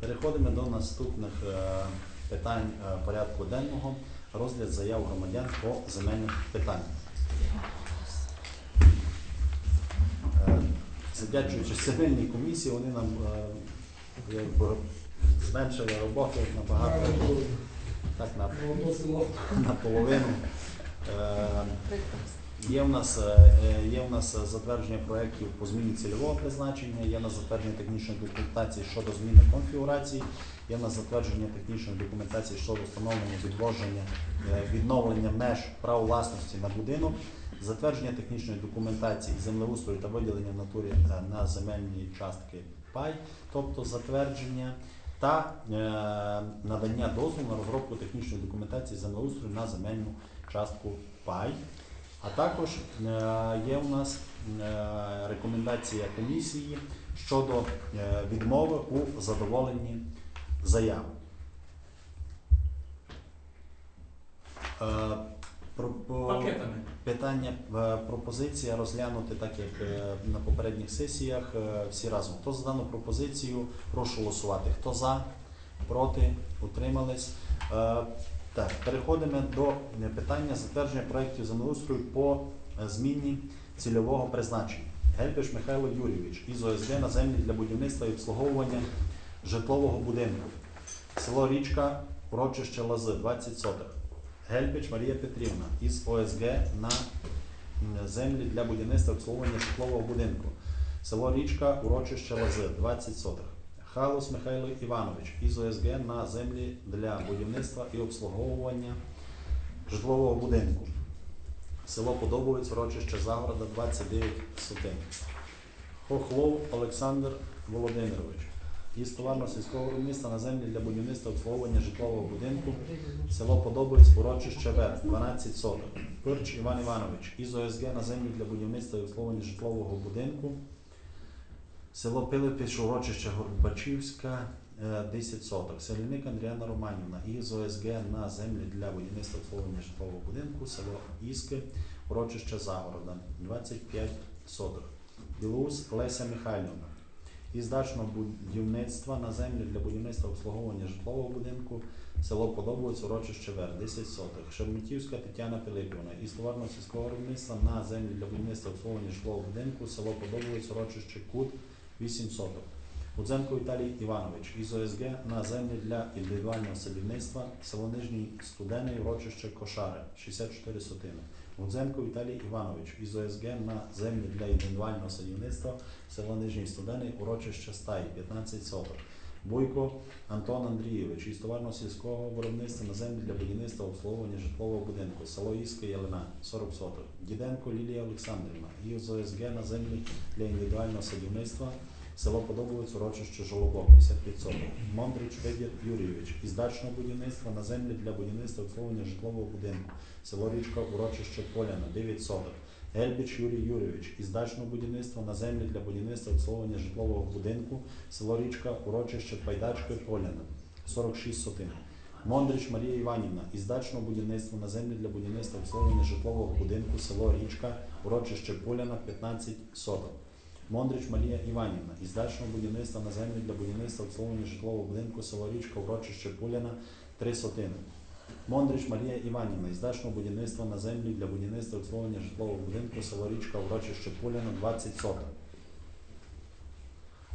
Переходимо до наступних е, питань е, порядку денного. Розгляд заяв громадян по земельних питаннях. Е, Завдячуючи земельній комісії, вони нам якби зменшили роботу набагато так на наполовину. Е, Є в нас, е, е, є в нас е, затвердження проєктів по зміні цільового призначення, є в нас затвердження технічної документації щодо зміни конфігурації, є в нас затвердження технічної документації щодо встановлення відводження, е, відновлення меж прав власності на будинок, затвердження технічної документації землеустрою та виділення в натурі на земельні частки пай, тобто затвердження та е, надання дозволу на розробку технічної документації землеустрою на земельну частку пай. А також е, є у нас е, рекомендація комісії щодо е, відмови у задоволенні заяви. Про-. Питання, пропозиція розглянути так, як на попередніх сесіях, всі разом. Хто за дану пропозицію, прошу голосувати. Хто за, проти, утримались. Так, переходимо до е, питання затвердження проєктів землеустрою по е, зміні цільового призначення. Гельбиш Михайло Юрійович із ОСГ на землі для будівництва і обслуговування житлового будинку. Село Річка, урочище Лази, 20 сотих. Гельбич Марія Петрівна із ОСГ на землі для будівництва обслуговування житлового будинку. Село Річка, урочище Лази, 20 сотих. Халус Михайло Іванович із ОСГ на землі для будівництва і обслуговування житлового будинку. Село Подобовець, урочище Загорода, 29 сотин. Хохлов Олександр Володимирович із товарно-сільського виробництва на землі для будівництва обслуговування житлового будинку. Село Подобиць, урочище Вер, 12 соток. Пирч Іван Іванович із ОСГ на землі для будівництва і обслуговування житлового будинку. Село Пилипіш, урочище Горбачівська, е, 10 соток. Селяник Андріана Романівна із ОСГ на землі для будівництва обслуговування житлового будинку. Село Іски, урочище Загорода, 25 соток. Білоус Леся Михайлівна із дачного будівництва на землі для будівництва обслуговування житлового будинку, село Подобовець, урочище Вер, 10 сотих. Шермутівська Тетяна Пилипівна із товарного сільського виробництва на землі для будівництва обслуговування житлового будинку, село Подобовець, урочище Кут, 8 соток. Гудзенко Віталій Іванович із ОСГ на землі для індивідуального садівництва, село Нижній Студений, урочище Кошари, 64 сотини. Гудзенко Віталій Іванович із ОСГ на землі для індивідуального садівництва, село Нижній Студений, урочище Стаї, 15 соток. Бойко Антон Андрійович із товарно-сільського виробництва на землі для будівництва обслуговування житлового будинку, село Іска Ялина, 40 соток. Діденко Лілія Олександрівна із ОСГ на землі для індивідуального садівництва, село Подобовець, урочище Жолобок, 55 соток. Мондрич Федір Юрійович із дачного будівництва на землі для будівництва обслуговування житлового будинку, село Річка, урочище Поляна, 9 соток. Гельбіч Юрій Юрійович із дачного будівництва на землі для будівництва обслуговування житлового будинку, село Річка, урочище Пайдачки, Поляна, 46 сотин. Мондрич Марія Іванівна із дачного будівництва на землі для будівництва обслуговування житлового будинку, село Річка, урочище Поляна, 15 соток. Мондрич Марія Іванівна із дачного будівництва на землі для будівництва обслуговування житлового будинку, село Річка, урочище Поляна, 3 сотини. Мондрич Марія Іванівна із дачного будівництва на землі для будівництва обслуговування житлового будинку, село Річка, урочище Поляна, 20 соток.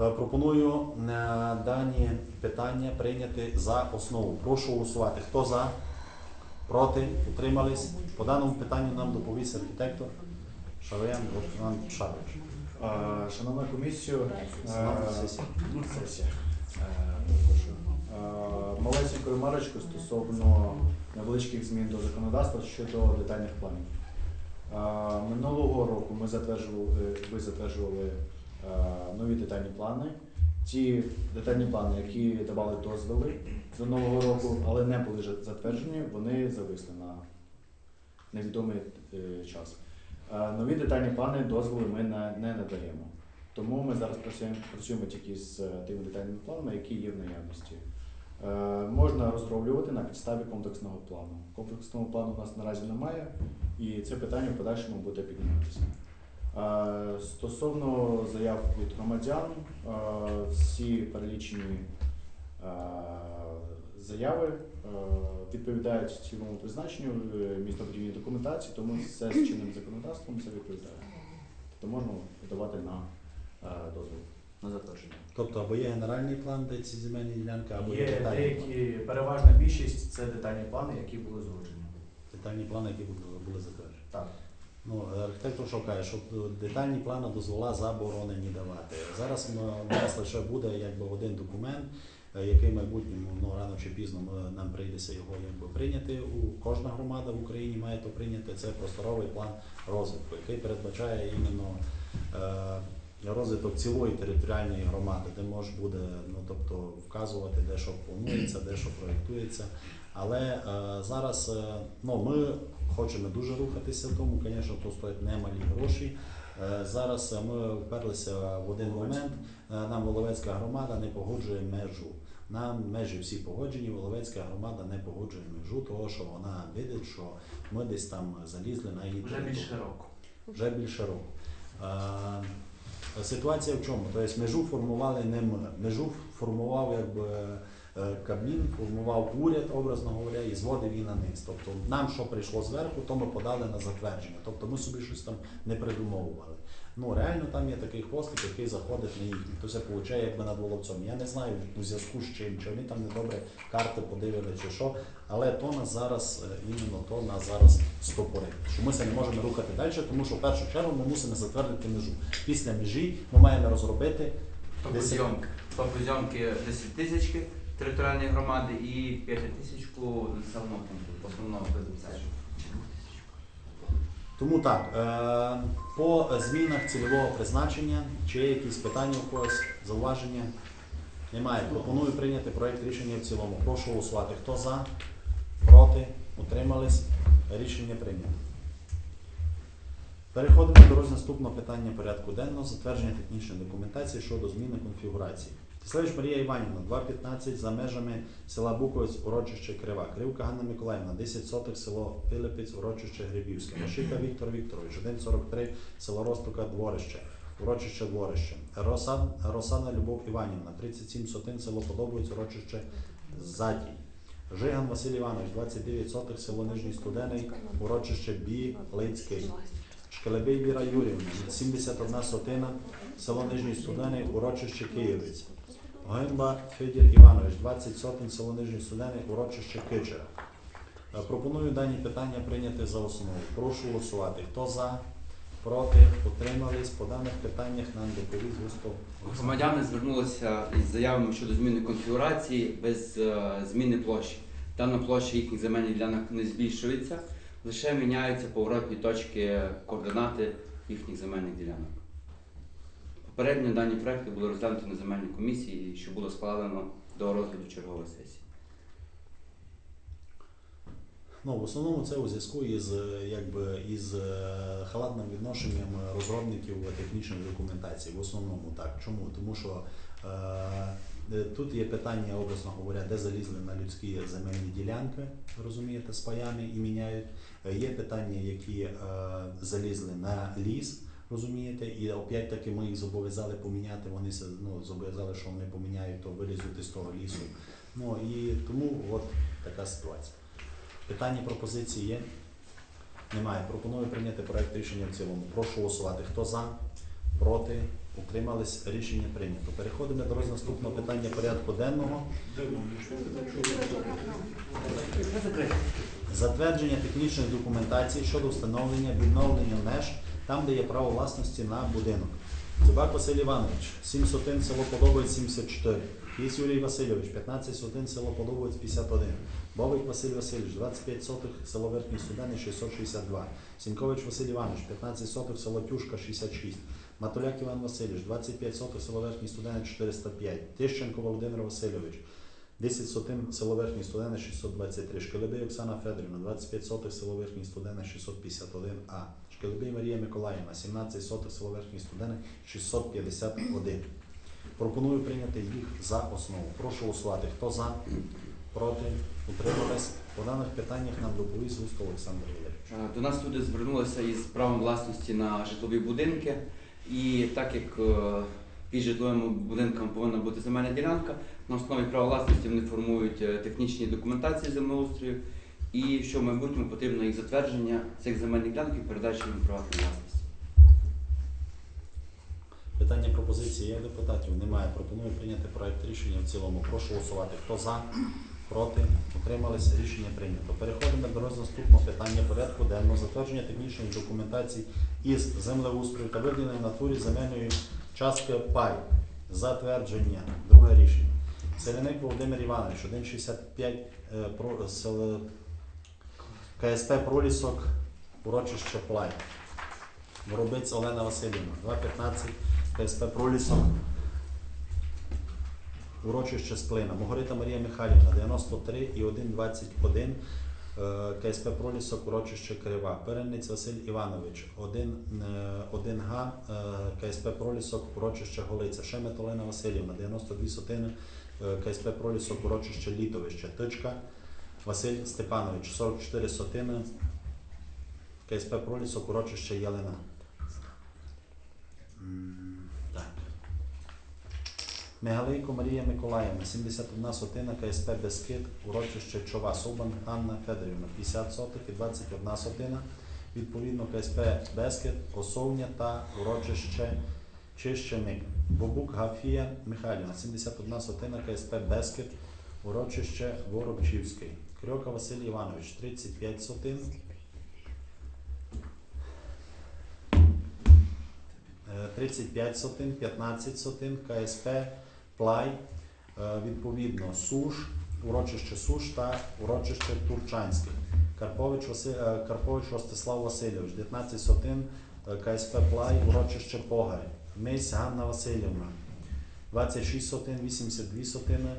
Е, Пропоную е, дані питання прийняти за основу. Прошу голосувати. Хто за? Проти? Утримались? По даному питанню нам доповість архітектор Шавеян Іван Шарович. Шановна. Е, Малесеньку ремарочку стосовно невеличких змін до законодавства щодо детальних планів. Е, Минулого року ми затверджували, ви затверджували е, нові детальні плани. Ті детальні плани, які давали дозволи до нового року, але не були вже затверджені, вони зависли на невідомий е, час. Нові детальні плани дозволи ми не, надаємо. Тому ми зараз працюємо, працюємо тільки з е, тими детальними планами, які є в наявності. Е, Можна розроблювати на підставі комплексного плану. Комплексного плану у нас наразі немає, і це питання в подальшому буде підніматися. Е, Стосовно заяв від громадян, всі перелічені Заяви відповідають цільовому призначенню е, містобудівній документації, тому все з чинним законодавством це відповідає. Тобто можна подавати на е, дозвіл на затвердження. Тобто або є генеральний план, де ці земельні ділянки, або є Є детальні, деякі, переважна більшість це детальні плани, які були згоджені. детальні плани, які були, були затверджені. Так. Ну, архітектор що каже, що детальні плани дозвола заборонені давати. Зараз ми у нас лише буде якби один документ, е, який в майбутньому ну, рано чи пізно нам прийдеться його якби прийняти. У кожна громада в Україні має то прийняти. Це просторовий план розвитку, який передбачає іменно е, розвиток цілої територіальної громади, де може буде ну, тобто, вказувати, де що планується, де що проєктується. Але е, зараз е, ну, ми хочемо дуже рухатися тому, звісно, то стоять немалі гроші. Е, зараз е, ми вперлися в один момент. Е, Нам Воловецька громада не погоджує межу. Нам межі всі погоджені, Воловецька громада не погоджує межу, того що вона бачить, що ми десь там залізли на її Вже більше року. Вже більше року. Ситуація в чому? Тобто межу формували не ми. Межу формував якби е, Кабмін, формував уряд, образно говоря, і зводив її на низ. Тобто нам, що прийшло зверху, то ми подали на затвердження. Тобто ми собі щось там не придумовували. Ну реально там є такий хвостик, який заходить на їхній. То це получає якби над воловцом. Я не знаю у зв'язку з чим, чи вони там недобре карти подивили, чи що. Але то нас зараз е, іменно то нас зараз стопорить. Що ми це не можемо рухати далі, тому що в першу чергу ми мусимо затвердити межу. Після межі ми маємо розробити. Топозйомки 10 тисячки територіальної громади і 5 тисячку населеного пункту, основного забезпечення. Тому так, е, по змінах цільового призначення, чи є якісь питання у когось, зауваження? Немає. Пропоную прийняти проект рішення в цілому. Прошу голосувати. Хто за, проти, утримались? Рішення прийнято. Переходимо до наступного питання порядку денного затвердження технічної документації щодо зміни конфігурації. Тислевич Марія Іванівна, 2.15 за межами села Буковець, урочище Крива. Кривка Ганна Миколаївна, 10 соток, село Пилипець, урочище Грибівське. Машика Віктор Вікторович, 1.43, село Ростока, Дворище, урочище Дворище. Росан, Росана Любов Іванівна, 37 сотин, село Подобовець, урочище Затій. Жиган Василь Іванович, 29 сотих, село Нижній Студений, урочище Білицький. Шкелебей Віра Юрівна, 71 сотина, село Нижній Студений, урочище Київець. Гимба Федір Іванович, 20 сотень, село Нижній Студений, урочище Кичера. Е, Пропоную дані питання прийняти за основу. Прошу голосувати. Хто за, проти, утримались? По даних питаннях нам доповість Густо. Громадяни звернулися із заявами щодо зміни конфігурації без е, зміни площі. Дана площа їхніх земельних ділянок не збільшується, лише міняються поворотні точки координати їхніх земельних ділянок. Попередньо дані проекти були розглянуті на земельній комісії, що було складено до розгляду чергової сесії. Ну, в основному це у зв'язку із, якби, із е, халатним відношенням розробників технічної документації. В основному так. Чому? Тому що е, е, тут є питання, образно говоря, де залізли на людські земельні ділянки, розумієте, з паями і міняють. Е, Є питання, які е, залізли на ліс. Розумієте, і опять таки ми їх зобов'язали поміняти. Вони ну, зобов'язали, що вони поміняють, то вилізуть із того лісу. Ну і тому от така ситуація. Питання пропозиції є? Немає. Пропоную прийняти проект рішення в цілому. Прошу голосувати. Хто за? Проти? Утримались? Рішення прийнято. Переходимо до наступного питання порядку денного. Затвердження технічної документації щодо встановлення відновлення меж там, де є право власності на будинок. Цибак Василь Іванович, 7 сотин село Подобець 74. Кіс Юрій Васильович, 15 сотин село Подобець 51. Бовик Василь Васильович, 25 сотих село Верхній Студений 662. Сінькович Василь Іванович, 15 сотих село Тюшка 66. Матуляк Іван Васильович, 25 сотих село Верхній Студений 405. Тищенко Володимир Васильович, 10 сотин село Верхній Студений 623. Шкелебей Оксана Федорівна, 25 сотих село Верхній Студений 651А. Шкелебей Марія Миколаївна, 17 сотих село Верхній Студений 651. Пропоную прийняти їх за основу. Прошу голосувати. Хто за? Проти? Утримались? По даних питаннях нам доповість Густо Олександр Ігорович. Е, До нас люди звернулися із правом власності на житлові будинки, і так як е, Під житловими будинками повинна бути земельна ділянка. На основі права власності вони формують е, технічні документації землеустрою. І що в майбутньому потрібно їх затвердження цих земельних ділянок і передача їм приватну власність. Питання пропозиції є депутатів? Немає. Пропоную прийняти проект рішення в цілому. Прошу голосувати. Хто за? Проти? Утримались? Рішення прийнято. Переходимо до наступного питання порядку денного затвердження технічної документації із землеустрою та виділення в натурі земельної частки пай. Затвердження. Друге рішення. Селяник Володимир Іванович, 1,65 е, про сел- КСП Пролісок, урочище Плай. Воробець Олена Васильівна, 2,15 КСП Пролісок, урочище Сплина. Могорита Марія Михайлівна, 93 і 1,21 е, КСП Пролісок, урочище Крива. Перенець Василь Іванович, 1, 1 Г, е, КСП Пролісок, урочище Голиця. Шемет Олена Васильівна, 92 сотини, е, КСП Пролісок, урочище Літовище. Тичка Василь Степанович, 44 сотини, КСП Пролісок, урочище Ялина. Так. Мегалейко Марія Миколаївна, 71 сотина, КСП Бескид, урочище Чова, Собан Ганна Федорівна, 50 сотих і 21 сотина. Відповідно, КСП Бескид, Осовня та урочище Чищеник. Бобук Гафія Михайлівна, 71 сотина, КСП Бескид, урочище Воробчівський. Крьока Василь Іванович, 35 сотин. Е, 35 сотин, 15 сотин, КСП, Плай, е, відповідно Суш, урочище Суш та урочище Турчанське. Карпович, Васи... е, Карпович Ростислав Васильович, 19 сотин, е, КСП Плай, урочище Погарь. Мись Ганна Васильівна, 26 сотин, 82 сотини,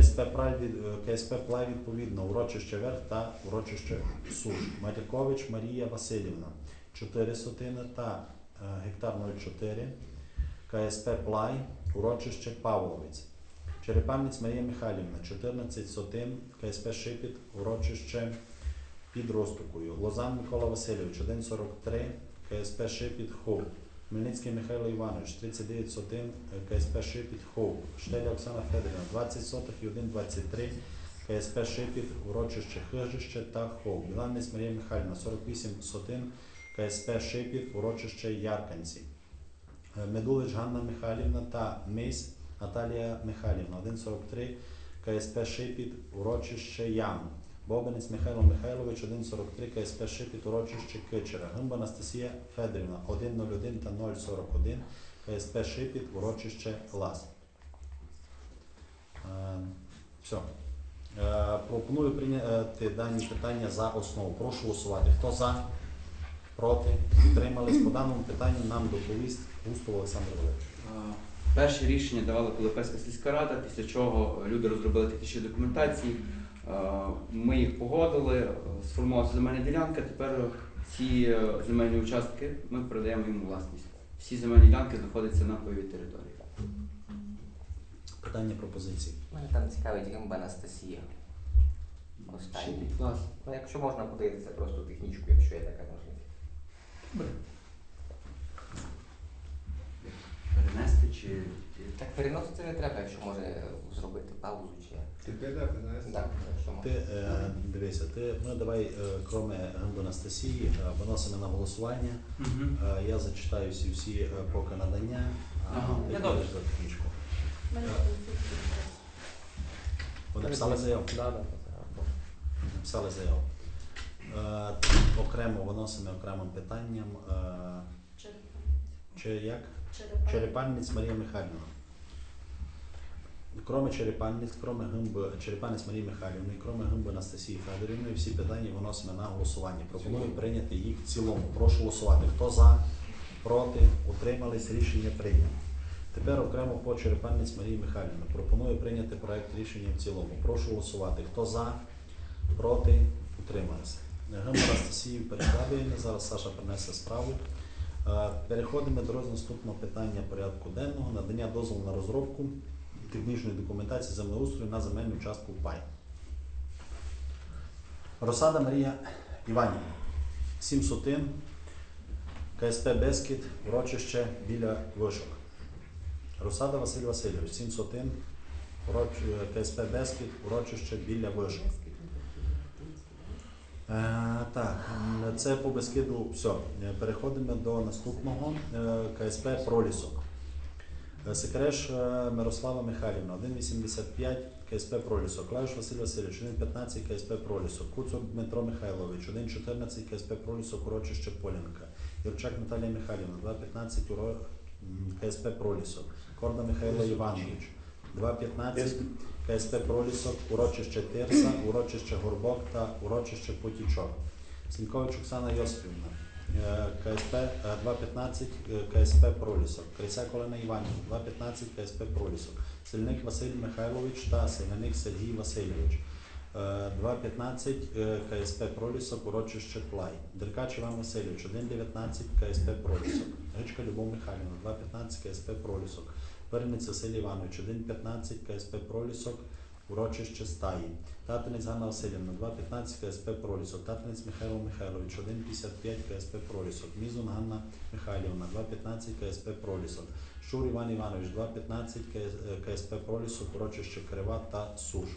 КСП е, Плай відповідно, урочище Верх та урочище Суш. Марякович Марія Васильівна, 4 сотини та е, гектар 04, КСП Плай, урочище Павловець. Черепанець Марія Михайлівна, 14 сотин, КСП Шипіт, урочище під Ростокою. Лозан Микола Васильович, 1,43, КСП Шипіт Хов. Хмельницький Михайло Іванович, 39 сотин, е, КСП Шипіт Хов. Штеля Оксана Федорівна, 20 сотих і 1,23, КСП Шипіт, урочище Хижище та Хов. Біланець Марія Михайлівна, 48 сотин, КСП Шипіт, урочище Ярканці. Е, Медулич Ганна Михайлівна та Мись Наталія Михайлівна, 1,43, КСП Шипіт, урочище Ям. Бобинець Михайло Михайлович, 1,43, КСП Шипіт, урочище Кичера. Гимба Анастасія Федорівна, 1,01 та 0,41, КСП Шипіт, урочище Лас. Е, Все. Пропоную прийняти дані питання за основу. Прошу голосувати. Хто за? Проти? Утримались? По даному питанню нам доповість Густов Олександр Валерійович. Е, Перше рішення давала Пилипецька сільська рада, після чого люди розробили технічні документації. Е, Ми їх погодили, е, сформувалася земельна ділянка. Тепер ці е, земельні участки ми передаємо їм власність. Всі земельні ділянки знаходяться на пайовій території. Питання пропозиції. Мене там цікавить гимба Анастасія. Останній. Клас. Ну, якщо можна подивитися просто технічку, якщо є така можливість. Перенести чи. Так переносити не треба, якщо може зробити паузу чи. Ти підете, знаєш? Так, якщо Ти е, дивися, ти ну давай, е, кроме Гимби Анастасії, е, виносимо на голосування. Мгм. Е, Я зачитаю всі всі е, поки надання, а Ага. ти Я добре. за технічку. Мене Ви написали заяву? Да, да, Написали заяву. Е, Окремо виносимо окремим питанням. е, Чи як? Черепанець Марія Михайлівна. Кроме Черепанець, кроме гимби, Черепанець Марії Михайлівни, кроме гимби Анастасії Федорівни, всі питання виносимо на голосування. Пропоную прийняти їх в цілому. Прошу голосувати. Хто за, проти, утримались, рішення прийнято. Тепер окремо по Черепанець Марії Михайлівни. Пропоную прийняти проект рішення в цілому. Прошу голосувати. Хто за, проти, утримались. Гимба Анастасію перекладаємо. Зараз Саша принесе справу. Е, Переходимо до наступного питання порядку денного надання дозволу на розробку технічної документації землеустрою на земельну частку ПАЙ. Росада Марія Іванівна, 7 сотин, КСП Бескіт, урочище біля Вишок. Русада Василь Васильович, 701, уроч... е, КСП Бескід, урочище біля Вишок. Е, так, це по Бескиду все. Переходимо до наступного е, КСП Пролісок. Е, Секреш Мирослава Михайлівна, 1,85 КСП Пролісок. Клавіш Василь Васильович, 1,15 КСП Пролісок. Куцур Дмитро Михайлович, 1,14 КСП Пролісок, урочище Полянка. Юрчак Наталія Михайлівна, 2,15 уро... КСП Пролісок. Корда Михайло Іванович, 2,15 КСП Пролісок, урочище Тирса, урочище Горбок та урочище Потічок. Слінкович Оксана Йосипівна, е, КСП е, 2.15 е, КСП Пролісок, Крисяк Олена Іванівна, 2.15 КСП Пролісок, Сильник Василь Михайлович та Селяник Сергій Васильович. Е, 2.15 е, КСП Пролісок, урочище Плай. Деркач Іван Васильович, 1.19 КСП Пролісок. Гичка Любов Михайлівна, 2.15 КСП Пролісок. Перець Василь Іванович, 1.15 КСП Пролісок, урочище Стаї. Татинець Ганна Васильівна, 2.15 КСП Пролісок. Татинець Михайло Михайлович, 1.55 КСП Пролісок. Мізун Ганна Михайлівна, 2.15 КСП Пролісок. Щур Іван Іванович, 2.15 КСП Пролісок, урочище Крива та Суш.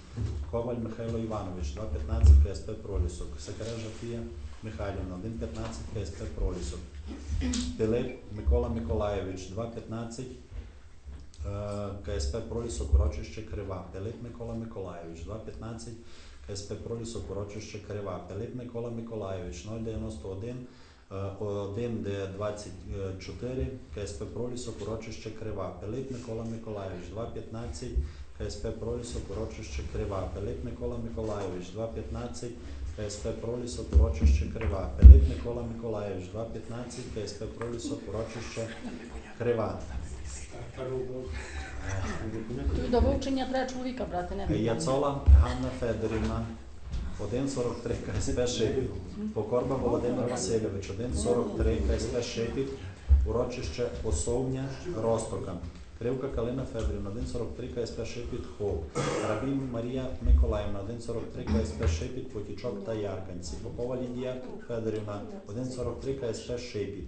Коваль Михайло Іванович, 2.15 КСП Пролісок. Секретар Жафія Михайлівна, 1.15 КСП Пролісок. Пилип Микола Миколаєвич, 2.15 Е, КСП Пролісок, урочище Крива. Пилип Микола Миколаєвич, 2.15 КСП Пролісок, урочище Крива. Пилип Микола Миколаєвич, 091 е, 1Д24 КСП Пролісок, урочище Крива. Пилип Микола Миколаєвич, 2.15 КСП Пролісок, урочище Крива. Пилип Микола Миколаєвич, 2.15 КСП Пролісок, урочище Крива. Пилип Микола Миколаєвич, 2.15 КСП Пролісок, урочище Крива. Тут до вивчення треба чоловіка брати, не Яцола Ганна Федорівна, 1,43 КСП Шипіт. Покорба Володимир Васильович, 1,43 КСП Шипіт, урочище Осовня Ростока. Кривка Калина Федорівна, 1,43 КСП Шипіт Хов. Рабін Марія Миколаївна, 1,43 КСП Шипіт, Потічок та Ярканці. Попова Лідія Федорівна, 1,43 КСП Шипіт.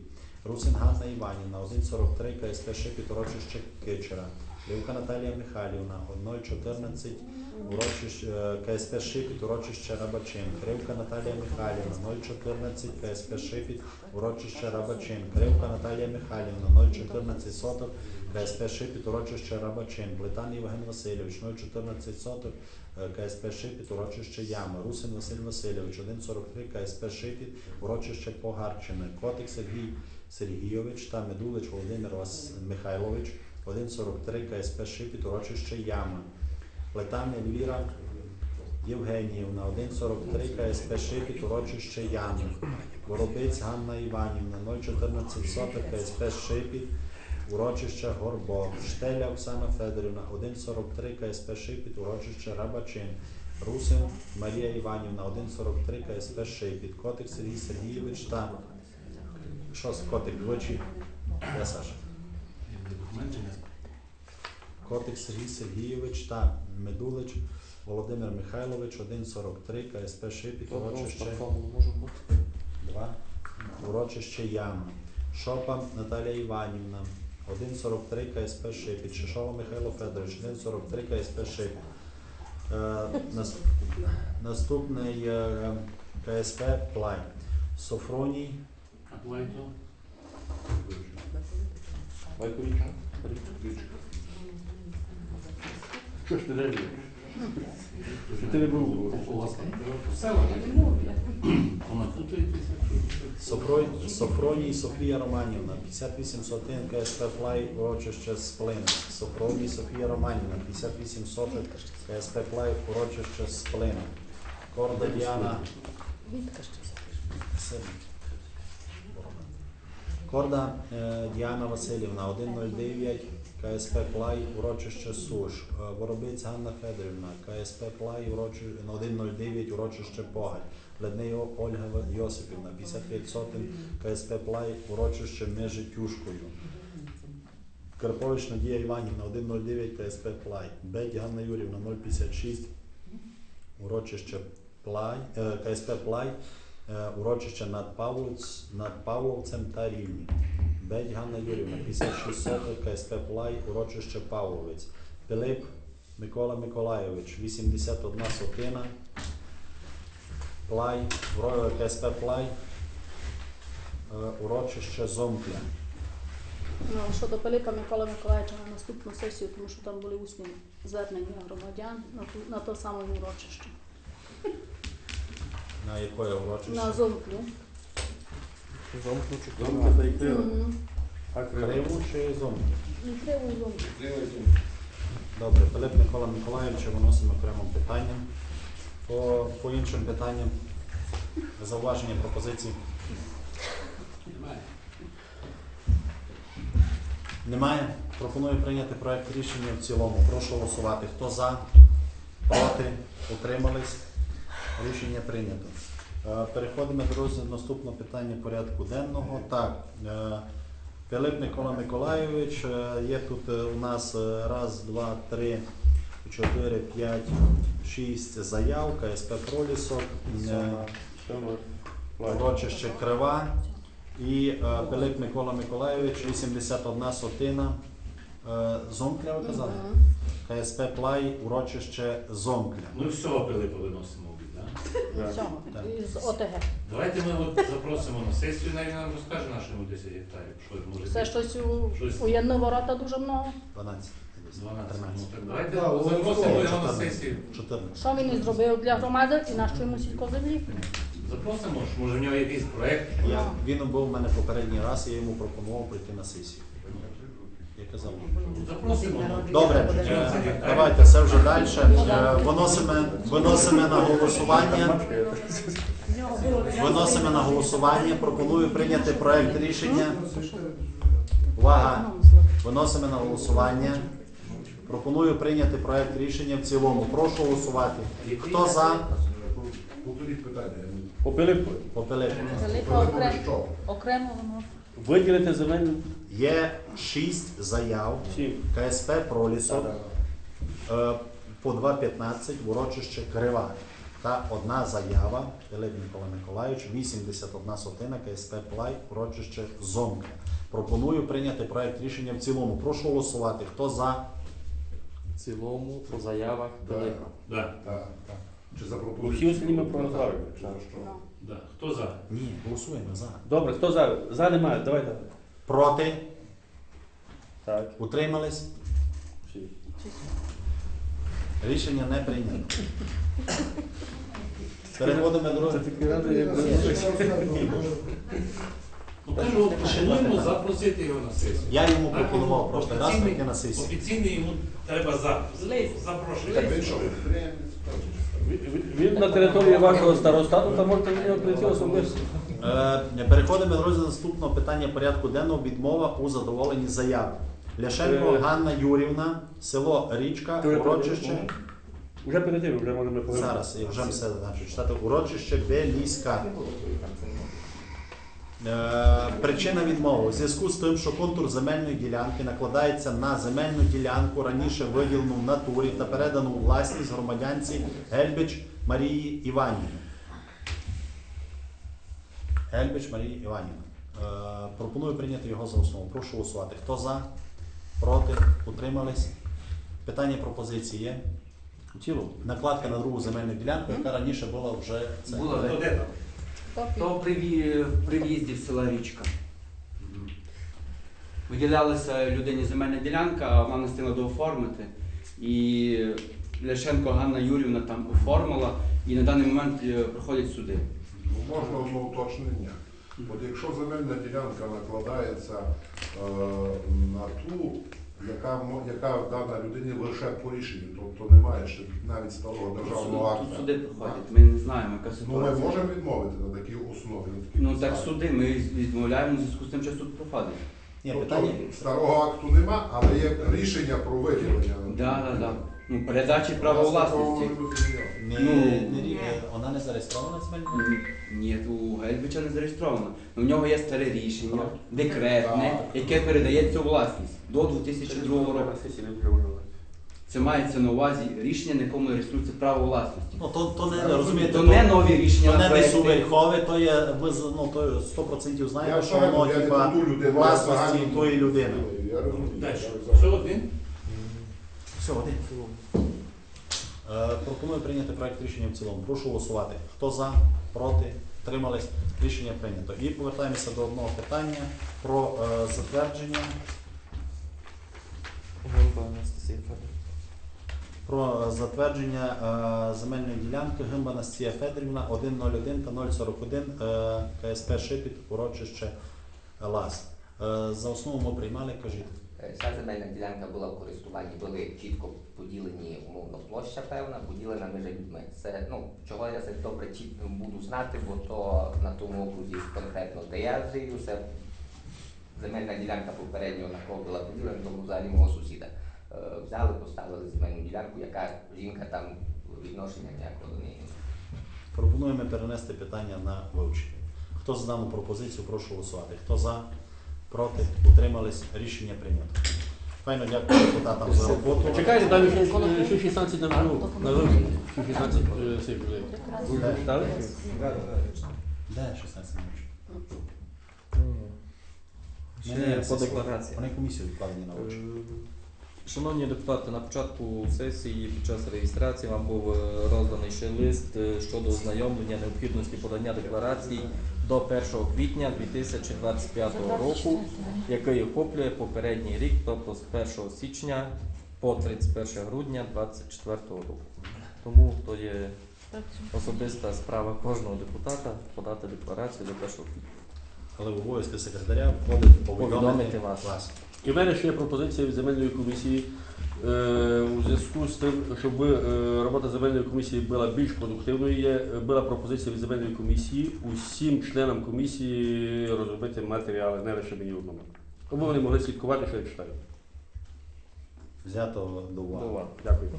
Русин Ганна Іванівна, 1,43 КСП Шипіт, урочище Кичера. Лівка Наталія Михайлівна, 1,14 урочище е, КСП Шипіт, урочище Рабачин. Кривка Наталія Михайлівна, 0,14 КСП Шипіт, урочище Рабачин. Кривка Наталія Михайлівна, 0,14 соток КСП Шипіт, урочище Рабачин. Плетан Євген Васильович, 0,14 соток е, КСП Шипіт, урочище Яма. Русин Василь Васильович, 1,43 КСП Шипіт, урочище Погарчине. Котик Сергій Сергійович та Медулич Володимир Михайлович, 1,43 КСП Шипіт, урочище Яма. Плетання Львіра Євгеніївна, 1,43 КСП Шипіт, урочище Ями. Воробець Ганна Іванівна, 0,14 соток КСП Шипіт, урочище Горбок. Штеля Оксана Федорівна, 1,43 КСП Шипіт, урочище Рабачин. Русин Марія Іванівна, 1,43 КСП Шипіт. Котик Сергій Сергійович та що з котик двічі? Я Саша. Котик Сергій Сергійович та Медулич Володимир Михайлович, 1,43 КСП Шипіт, урочище 2, урочище Яма. Шопа Наталія Іванівна, 1,43 КСП Шипіт. Шишова Михайло Федорович, 1,43 КСП Шипіт. Е, нас- Наступний е, КСП Плай. Софроній Що ж ти не? Що ти не був вас? Вона тут Софрой- Софроній Софія Романівна, 58 сотин КСП Плай, урочище Сплин. Софроній Софія Романівна, 58 соток КСП Плай, урочище Сплин. Корда Діана Вітка щось. Корда е, Діана Васильівна, 109 КСП Плай, урочище Суш. Е, Воробець Ганна Федорівна, КСП Плай, урочи- на 109 урочище Погань. Ледней Ольга Йосипівна, 55 сотень КСП Плай, урочище Межи Тюшкою. Карпович Надія Іванівна, 109 КСП Плай. Бедь Ганна Юрівна, 056 урочище Плай, е, КСП Плай, е, урочище над, Павловць, над Павловцем та Рівні. Бедь Ганна Юрівна, 56 соток, КСП Плай, урочище Павловець. Пилип Микола Миколайович, 81 сотина. Плай, Вроєве КСП Плай, е, урочище Зомкля. Ну, щодо Пилипа Микола Миколаївича на наступну сесію, тому що там були усні звернення громадян на, на то саме урочище. На якої урочище? На Зомклю. Замка та й крила. А? Криву чи Зомклю? І криву Зомклю. Добре, Пилип Микола Миколайовича виносимо окремим питанням. По, по іншим питанням зауваження пропозиції. Немає. Пропоную прийняти проект рішення в цілому. Прошу голосувати. Хто за, проти, утримались. Рішення прийнято. Е, Переходимо до розгляду наступного питання порядку денного. Так, е, Пилип Микола Миколайович, е, є тут у нас раз, два, три, чотири, п'ять, шість заяв, КСП Пролісок, урочище Крива і Пилип Микола Миколайович, 81 сотина. Зомкля ви казали? КСП Плай, урочище Зомкля. Ми всього Пилипа виносимо так? Да. Так. Із ОТГ. Давайте ми от запросимо на сесію, навіть нам розкаже нашому 10 гектарів, що може бути. щось у, Щось. у Єдноворота дуже много. 12. 12. 13. Ну, так давайте Да, запросимо його на 14. сесію. 14. Що він і зробив для громади і на що йому сільсько землі? Запросимо ж, може в нього якийсь проект. Я, він був у мене попередній раз, я йому пропонував прийти на сесію. Я казав. Ну. Добре, е, давайте це вже далі. Е, Виносимо, виносимо на голосування. Виносимо на голосування. Пропоную прийняти проект рішення. Увага! Виносимо на голосування. Пропоную прийняти проект рішення в цілому. Прошу голосувати. Хто за? Повторіть питання. По Пилипу. По Пилипу. Окремо, окремо воно. Виділити земельну Є шість заяв. КСП Пролісок е, по 2.15 в урочище Крива. Та одна заява Пилип Микола Миколайович, 81 сотина КСП Плай, урочище Зомка. Пропоную прийняти проект рішення в цілому. Прошу голосувати. Хто за? В цілому по заявах Да. Пилипа. Да, Так. Чи за Усі пропозицію? останні ми проголосували. Чи за що? Да. Хто за? Ні, голосуємо за. Добре, хто за? За немає, давайте. Проти? Так. Утримались? Рішення не прийнято. Переходимо до Ну кажу, пропонуємо запросити його на сесію. Я йому Так, пропонував прошлий раз офіційний- прийти на сесію. Офіційний йому треба. Так він на території вашого старостату, там можете до нього прийти особисто. Е, Переходимо до розгляду наступного питання порядку денного відмова у задоволенні заяви. Ляшенко Е. Ганна Юрівна, село Річка, Ти урочище. перед- Вже перед тим, вже можемо поговорити. Зараз я вже все значу читати. Урочище Беліська. Е, Причина відмови у зв'язку з тим, що контур земельної ділянки накладається на земельну ділянку, раніше виділену в натурі та передану у власність громадянці Гельбич Марії Іванівни. Гельбич Марії Іванівни. Е, Пропоную прийняти його за основу. Прошу голосувати. Хто за? Проти? Утримались? Питання пропозиції є? Цілому. Накладка на другу земельну ділянку, яка раніше була вже це. Була. Хто де там? То при, в'ї- при в'їзді в села Річка. Виділялася людині земельна ділянка, а вона не встигла дооформити. І Ляшенко Ганна Юрівна там оформила і на даний момент е, проходять суди. Ну, Можна одне уточнення. От якщо земельна ділянка накладається е, на ту, яка, яка дана людині лише по рішенню, тобто немає ще навіть старого державного Тут суди проходять. Ми не знаємо, яка ну ми можемо відмовити на такій основі. на такій Ну так суди, ми відмовляємо в зв'язку з тим, що суд проходить. Тобто питання. старого акту нема, але є рішення про виділення. Да, да, да. Ну, передачі права власності. Не, Ну, не, вона не зареєстрована земельна? Ні, у Гельбича не зареєстровано. У нього є старе рішення, декретне, яке передається у власність до 2002 року. Це мається на увазі рішення, на якому реєструється право власності. Ну, то, то не розумієте, То не нові рішення то на не проекти. Верхове, то є ви з- ну, то 100% знаєте, Я що воно я не типа власності тої людини. Я розумію. Далі. Один? Все, один. Е, Пропоную прийняти проект рішення в цілому. Прошу голосувати. Хто за, проти, тримались. Рішення прийнято. І повертаємося до одного питання про е, затвердження. Про е, затвердження е, земельної ділянки Гимба Настія Федорівна 101 та 041 е, КСП Шипіт, урочище ЛАС. Е, За основу ми приймали, кажіть. Е, Ця земельна ділянка була в користуванні, були чітко поділені умовно площа певна, поділена між людьми. Це ну чого я це добре чітко буду знати, бо то на тому окрузі конкретно, де я живу, це земельна ділянка попередньо на кого була поділена, тому взагалі мого сусіда. Е, Взяли, поставили земельну ділянку, яка жінка там відношення ніякого до неї. Пропонуємо перенести питання на вивчення. Хто за дану пропозицію, прошу голосувати. Хто за, проти, утримались, рішення прийнято. Файно дякую депутатам за роботу. Чекайте, там ще, ще 16 на минулу. На. Ще 16 е, цих людей. Де? Дали? Де 16 минут? Ще Ні, ні, по декларації. Вони комісію відкладені на Е, очі. Шановні депутати, на початку сесії під час реєстрації вам був е, розданий ще лист е, щодо ознайомлення необхідності подання декларацій до 1 квітня 2025 року, який охоплює попередній рік, тобто з 1 січня по 31 грудня 2024 року. Тому то є особиста справа кожного депутата подати декларацію до 1 квітня. Але в обов'язки секретаря входить повідомити вас. вас. І в мене ще є пропозиція від земельної комісії у зв'язку з тим, щоб е, робота земельної комісії була більш продуктивною. Є е, була пропозиція від земельної комісії усім членам комісії розробити матеріали, не лише мені одному. Щоб вони могли слідкувати, що я читаю. Взято до До уваги. Дякую.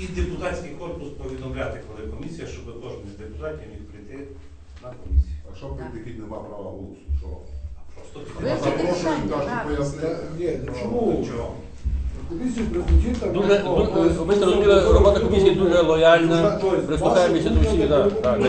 І депутатський корпус повідомляти, коли комісія, щоб кожен з депутатів міг прийти на комісію. А що при таких нема права голосу? Що? Просто Ви запрошую, питання, кажу, пояснити. Ні, ну чому? Комісію. Дуже, дуже, ви зрозуміли, робота комісії дуже лояльна, прислухаємося до всіх. Да, так, да,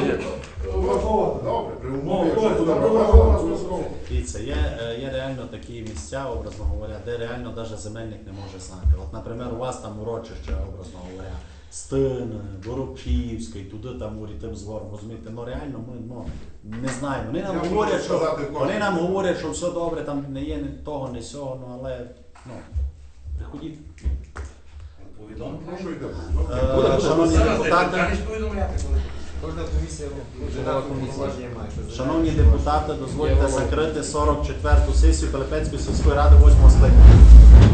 Враховано. Добре, при Ну, умові, якщо буде враховано, добре. Дивіться, є, е, є реально такі місця, образно говоря, де реально навіть земельник не може знати. От, наприклад, у вас там урочище, образно говоря, Стин, Воробчівський, туди там урітим згором, розумієте, ну реально ми ну, не знаємо. Вони нам Я можу говорять, що сказати вони нам говорять, що все добре, там не є ні того, ні сього, ну але ну, приходіть. Ну? Е, Шановні депутати. Кожна комісія шановні депутати, дозвольте закрити 44-ту сесію Пилипецької сільської ради 8 скликання.